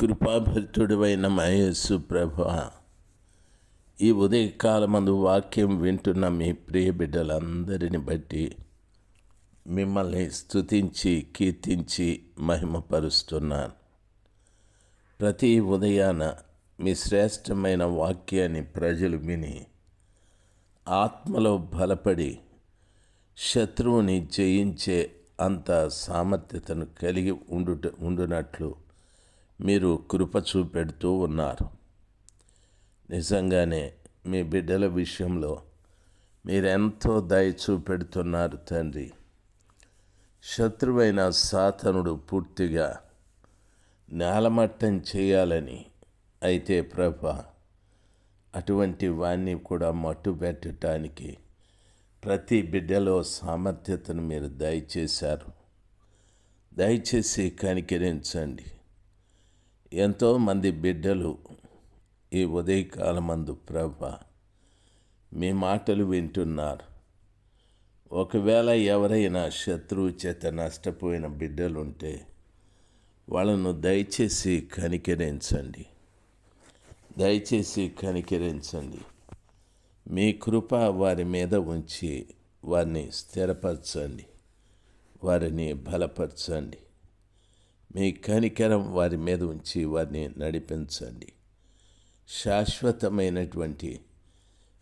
కృపాభరితుడివైన మహేసు ప్రభ ఈ ఉదయకాలమందు వాక్యం వింటున్న మీ ప్రియ బిడ్డలందరిని బట్టి మిమ్మల్ని స్తుతించి కీర్తించి మహిమపరుస్తున్నాను. ప్రతి ఉదయాన మీ శ్రేష్టమైన వాక్యాన్ని ప్రజలు విని ఆత్మలో బలపడి శత్రువుని జయించే అంత సామర్థ్యతను కలిగి ఉండుట ఉండునట్లు మీరు కృప చూపెడుతూ ఉన్నారు. నిజంగానే మీ బిడ్డల విషయంలో మీరెంతో దయ చూపెడుతున్నారు తండ్రి. శత్రువైన సాతనుడు పూర్తిగా నేలమట్టం చేయాలని అయితే ప్రభ అటువంటి వాణ్ణి కూడా మట్టుపెట్టడానికి ప్రతి బిడ్డలో సామర్థ్యతను మీరు దయచేశారు. దయచేసి కనికరించండి. ఎంతోమంది బిడ్డలు ఈ ఉదయకాలమందు ప్రభ మీ మాటలు వింటున్నారు. ఒకవేళ ఎవరైనా శత్రువు చేత నష్టపోయిన బిడ్డలుంటే వాళ్ళను దయచేసి కనికరించండి. దయచేసి కనికరించండి. మీ కృప వారి మీద ఉంచి వారిని స్థిరపరచండి. వారిని బలపరచండి. మీ కనికరం వారి మీద ఉంచి వారిని నడిపించండి. శాశ్వతమైనటువంటి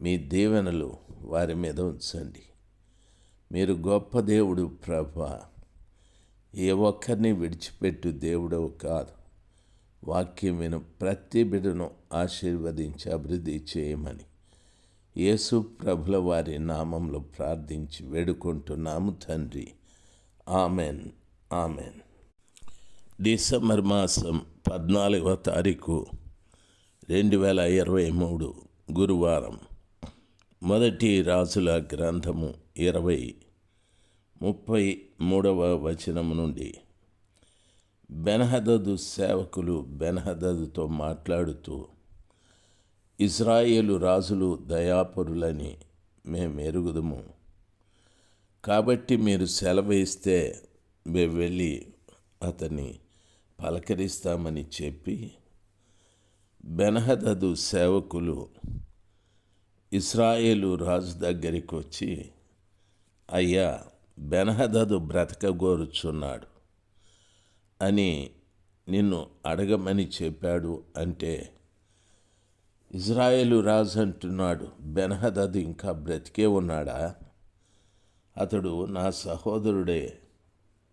మీ దీవెనలు వారి మీద ఉంచండి. మీరు గొప్ప దేవుడు ప్రభ. ఏ ఒక్కరిని విడిచిపెట్టు దేవుడవు కాదు. వాక్యం విను ప్రతి బిడ్డను ఆశీర్వదించి అభివృద్ధి చేయమని యేసు ప్రభుల వారి నామంలో ప్రార్థించి వేడుకుంటున్నాము తండ్రి. Amen amen. డిసెంబర్ మాసం పద్నాలుగవ తారీఖు రెండు వేల ఇరవై మూడు గురువారం. మొదటి రాజుల గ్రంథము ఇరవై ముప్పై మూడవ వచనము నుండి బెనహదదు సేవకులు బెనహదదుతో మాట్లాడుతూ ఇజ్రాయేలు రాజులు దయాపరులని మేము ఎరుగుదము కాబట్టి మీరు సెలవు ఇస్తే మేము వెళ్ళి అతన్ని పలకరిస్తామని చెప్పి బెనహదదు సేవకులు ఇస్రాయేలు రాజు దగ్గరికి వచ్చి అయ్యా బెనహదదు బ్రతకగోరుచున్నాడు అని నిన్ను అడగమని చెప్పాడు అంటే ఇజ్రాయేలు రాజు అంటున్నాడు బెనహదదు ఇంకా బ్రతికే ఉన్నాడా? అతడు నా సహోదరుడే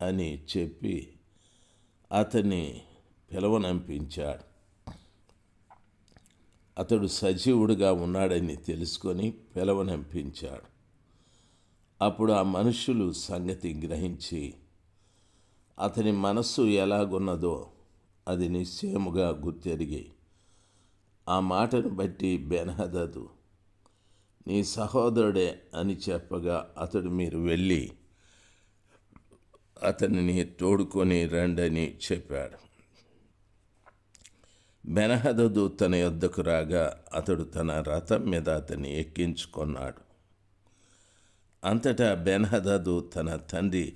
అని చెప్పి అతన్ని పిలవనంపించాడు. అతడు సజీవుడిగా ఉన్నాడని తెలుసుకొని పిలవనంపించాడు. అప్పుడు ఆ మనుషులు సంగతి గ్రహించి అతని మనస్సు ఎలాగున్నదో అది నిశ్చయముగా గుర్తెరిగి ఆ మాటను బట్టి బెనహదదు నీ సహోదరుడే అని చెప్పగా అతడు మీరు వెళ్ళి అతనిని తోడుకొని రండని చెప్పాడు. బెనహదదు తన యొద్దకు రాగా అతడు తన రథం మీద అతన్ని ఎక్కించుకున్నాడు. అంతటా బెనహదదు తన తండ్రి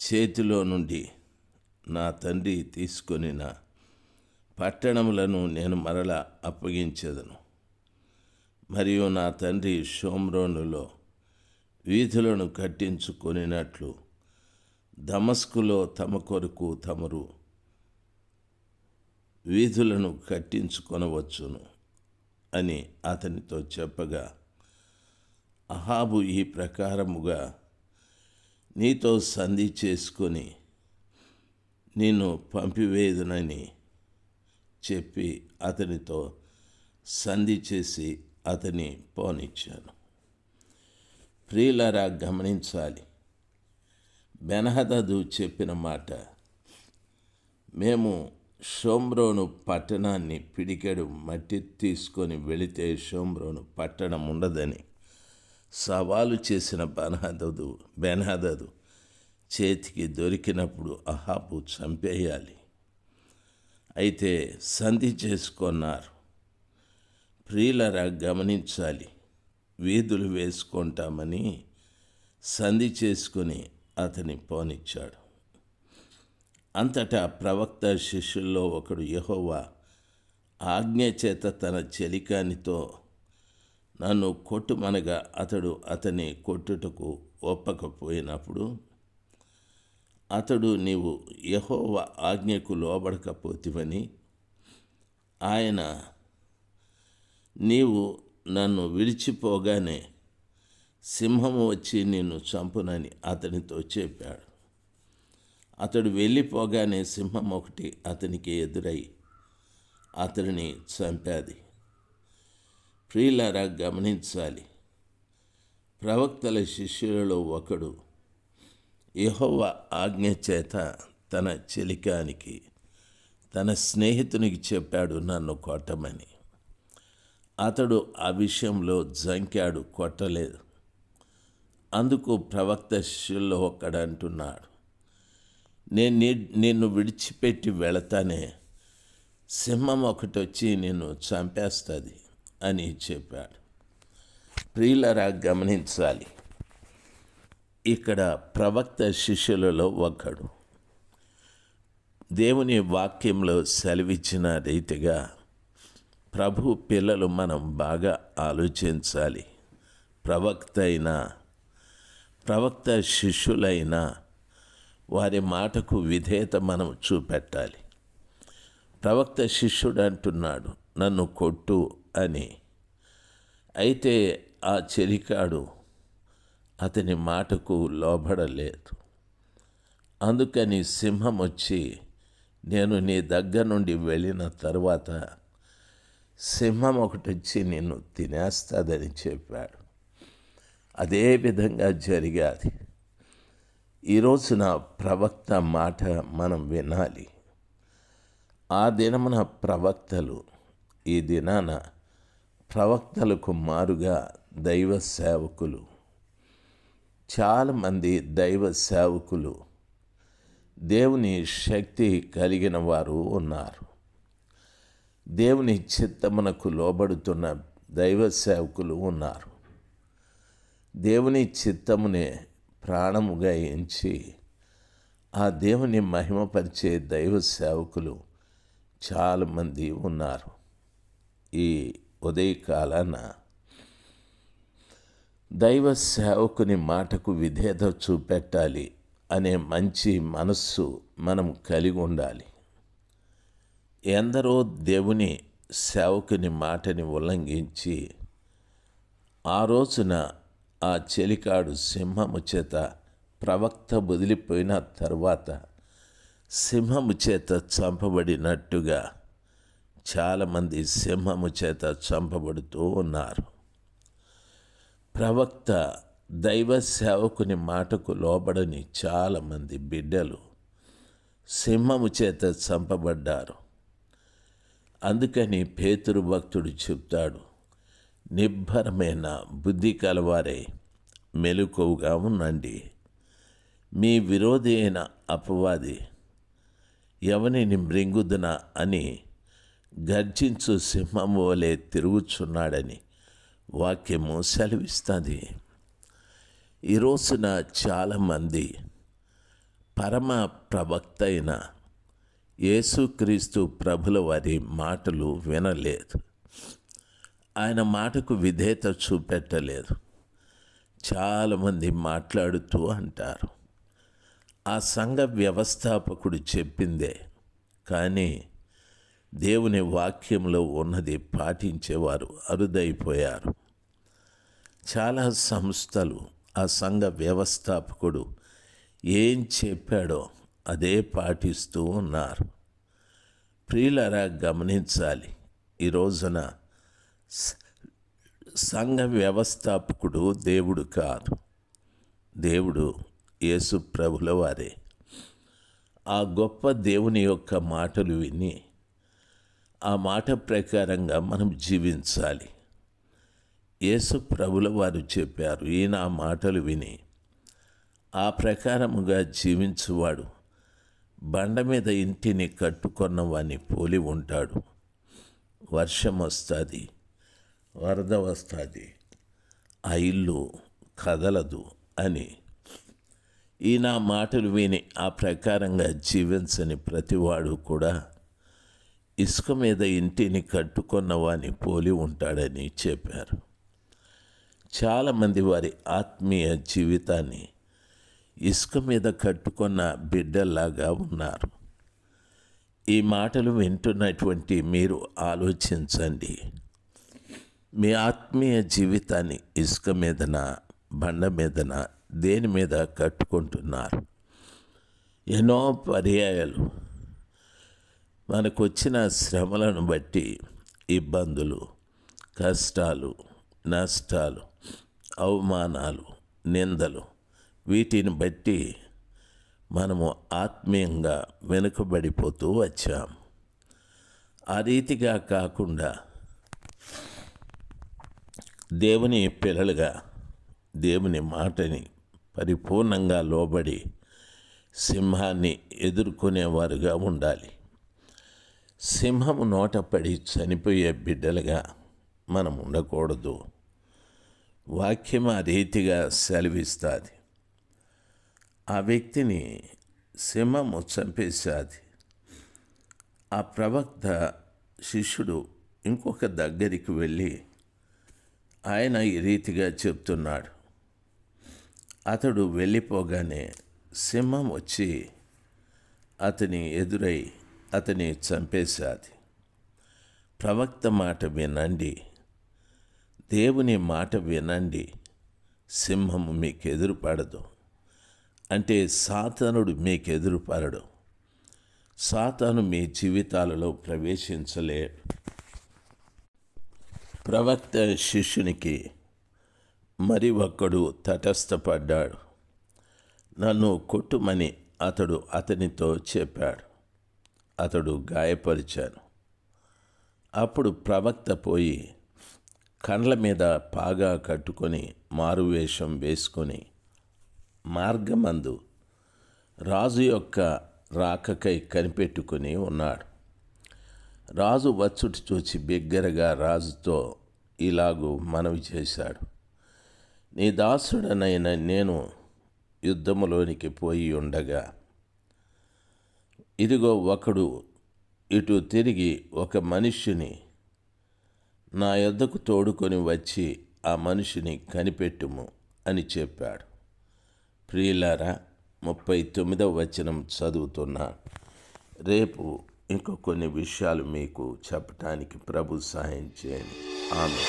చేతిలో నుండి నా తండ్రి తీసుకొనిన పట్టణములను నేను మరలా అప్పగించేదను. మరియు నా తండ్రి షోమ్రోనులో వీధులను కట్టించుకొనినట్లు దమస్కులో తమ కొరకు తమరు వీధులను కట్టించుకొనవచ్చును అని అతనితో చెప్పగా అహాబు ఈ ప్రకారముగా నీతో సంధి చేసుకొని నేను పంపివేదునని చెప్పి అతనితో సంధి చేసి అతని పోనిచ్చాను. ప్రియులరా గమనించాలి. బెనహదదు చెప్పిన మాట మేము షోమ్రోను పట్టణాన్ని పిడికెడు మట్టి తీసుకొని వెళితే షోమ్రోను పట్టణం ఉండదని సవాలు చేసిన బెనహదదు బెనహదదు చేతికి దొరికినప్పుడు అహాబు చంపేయాలి. అయితే సంధి చేసుకున్నారు. ప్రియులరా గమనించాలి వీధులు వేసుకుంటామని సంధి చేసుకుని అతని పోనిచ్చాడు. అంతటా ప్రవక్త శిష్యుల్లో ఒకడు యహోవా ఆజ్ఞ చేత తన చెలికానితో నన్ను కొట్టుమనగా అతడు అతని కొట్టుటకు ఒప్పకపోయినప్పుడు అతడు నీవు యహోవ ఆజ్ఞకు లోబడకపోతివని ఆయన నీవు నన్ను విడిచిపోగానే సింహము వచ్చి నిన్ను చంపునని అతనితో చెప్పాడు. అతడు వెళ్ళిపోగానే సింహం ఒకటి అతనికి ఎదురై అతడిని చంపాది. ప్రియులారా గమనించాలి. ప్రవక్తల శిష్యులలో ఒకడు యహోవ ఆజ్ఞ చేత తన చెలికానికి తన స్నేహితునికి చెప్పాడు నన్ను కొట్టమని. అతడు ఆ విషయంలో జంకాడు కొట్టలేదు. అందుకు ప్రవక్త శిష్యుల్లో ఒకడు అంటున్నాడు నేను నిన్ను విడిచిపెట్టి వెళతానే సింహం ఒకటి వచ్చి నిన్ను చంపేస్తుంది అని చెప్పాడు. ప్రియులరా గమనించాలి. ఇక్కడ ప్రవక్త శిష్యులలో ఒకడు దేవుని వాక్యంలో సెలవిచ్చిన రీతిగా ప్రభు పిల్లలు మనం బాగా ఆలోచించాలి. ప్రవక్త అయినా ప్రవక్త శిష్యులైన వారి మాటకు విధేయత మనం చూపెట్టాలి. ప్రవక్త శిష్యుడు అంటున్నాడు నన్ను కొట్టు అని. అయితే ఆ చెరికాడు అతని మాటకు లోబడలేదు. అందుకని సింహం వచ్చి నేను నీ దగ్గర నుండి వెళ్ళిన తర్వాత సింహం ఒకటి వచ్చి నిన్ను తినేస్తుందని చెప్పాడు. అదే విధంగా జరిగాది. ఈరోజున ప్రవక్త మాట మనం వినాలి. ఆ దినమున ప్రవక్తలు ఈ దినాన ప్రవక్తలకు మారుగా దైవ సేవకులు. చాలామంది దైవ సేవకులు. దేవుని శక్తి కలిగిన వారు ఉన్నారు. దేవుని చిత్తమునకు లోబడుతున్న దైవ సేవకులు ఉన్నారు. దేవుని చిత్తమునే ప్రాణముగా ఎంచి ఆ దేవుని మహిమపరిచే దైవ సేవకులు చాలామంది ఉన్నారు. ఈ ఉదయకాలాన దైవ సేవకుని మాటకు విధేత చూపెట్టాలి అనే మంచి మనస్సు మనం కలిగి ఉండాలి. ఎందరో దేవుని సేవకుని మాటని ఉల్లంఘించి ఆ రోజున ఆ చెలికాడు సింహము చేత ప్రవక్త వదిలిపోయిన తర్వాత సింహము చేత చంపబడినట్టుగా చాలామంది సింహము చేత చంపబడుతూ ఉన్నారు. ప్రవక్త దైవ సేవకుని మాటకు లోబడని చాలామంది బిడ్డలు సింహము చేత చంపబడ్డారు. అందుకని పేతురు భక్తుడు చెప్తాడు నిబ్బరమైన బుద్ధి కలవారే మెలుకువగా ఉండండి. మీ విరోధి అయిన అపవాది ఎవనిని మృంగుదున అని గర్జించు సింహం వలె తిరుగుచున్నాడని వాక్యము సెలవిస్తుంది. ఈ రోజున చాలామంది పరమ ప్రవక్త అయిన యేసుక్రీస్తు ప్రభుల వారి మాటలు వినలేదు. ఆయన మాటకు విధేయత చూపెట్టలేదు. చాలామంది మాట్లాడుతూ అంటారు. ఆ సంఘ వ్యవస్థాపకుడు చెప్పిందే కానీ దేవుని వాక్యంలో ఉన్నది పాటించేవారు అరుదైపోయారు. చాలా సంస్థలు ఆ సంఘ వ్యవస్థాపకుడు ఏం చెప్పాడో అదే పాటిస్తూ ఉన్నారు. ప్రియులరా గమనించాలి. ఈ రోజున సంఘ వ్యవస్థాపకుడు దేవుడు కాదు. దేవుడు యేసు ప్రభుల వారే. ఆ గొప్ప దేవుని యొక్క మాటలు విని ఆ మాట ప్రకారంగా మనం జీవించాలి. యేసు ప్రభుల వారు చెప్పారు ఈయన ఆ మాటలు విని ఆ ప్రకారముగా జీవించువాడు. బండ మీద ఇంటిని కట్టుకున్న వాని పోలి ఉంటాడు. వర్షం వస్తుంది వరద వస్తుంది ఆ ఇల్లు కదలదు అని. ఈ నా మాటలు విని ఆ ప్రకారంగా జీవించని ప్రతివాడు కూడా ఇసుక మీద ఇంటిని కట్టుకున్న వాని పోలి ఉంటాడని చెప్పారు. చాలామంది వారి ఆత్మీయ జీవితాన్ని ఇసుక మీద కట్టుకున్న బిడ్డల్లాగా ఉన్నారు. ఈ మాటలు వింటున్నటువంటి మీరు ఆలోచించండి. మీ ఆత్మీయ జీవితాన్ని ఇసుక మీదన బండ మీదన దేని మీద కట్టుకుంటున్నారు? ఎన్నో పర్యాయాలు. మనకు వచ్చిన శ్రమలను బట్టి ఇబ్బందులు కష్టాలు నష్టాలు అవమానాలు నిందలు వీటిని బట్టి మనము ఆత్మీయంగా వెనుకబడిపోతూ వచ్చాం. ఆ రీతిగా కాకుండా దేవుని పిల్లలుగా దేవుని మాటని పరిపూర్ణంగా లోబడి సింహాన్ని ఎదుర్కొనేవారుగా ఉండాలి. సింహము నోటపడి చనిపోయే బిడ్డలుగా మనం ఉండకూడదు. వాక్యం ఆ రీతిగా సెలవిస్తుంది. ఆ వ్యక్తిని సింహము చంపేశాది. ఆ ప్రవక్త శిష్యుడు ఇంకొక దగ్గరికి వెళ్ళి ఆయన ఈ రీతిగా చెప్తున్నాడు. అతడు వెళ్ళిపోగానే సింహం వచ్చి అతని ఎదురై అతని చంపేశాది. ప్రవక్త మాట వినండి. దేవుని మాట వినండి. సింహము మీకు ఎదురుపడదు అంటే సాతనుడు మీకు ఎదురుపడడు సాతాను మీ జీవితాలలో ప్రవేశించలేడు. ప్రవక్త శిష్యునికి మరి ఒక్కడు తటస్థపడ్డాడు. నన్ను కొట్టుమని అతడు అతనితో చెప్పాడు. అతడు గాయపరిచాను. అప్పుడు ప్రవక్త పోయి కండ్ల మీద పాగా కట్టుకొని మారువేషం వేసుకొని మార్గమందు రాజు యొక్క రాకకై కనిపెట్టుకుని ఉన్నాడు. రాజు వచ్చుటి చూచి బిగ్గరగా రాజుతో ఇలాగూ మనవి చేశాడు. నీ దాసుడనైన నేను యుద్ధములోనికి పోయి ఉండగా ఇదిగో ఒకడు ఇటు తిరిగి ఒక మనిషిని నా యొద్దకు తోడుకొని వచ్చి ఆ మనిషిని కనిపెట్టుము అని చెప్పాడు. ప్రియులారా ముప్పై తొమ్మిదవ వచనం చదువుతున్నా. రేపు ఇంకో కొన్ని విషయాలు మీకు చెప్పటానికి ప్రభు సహాయం చేయండి. ఆమె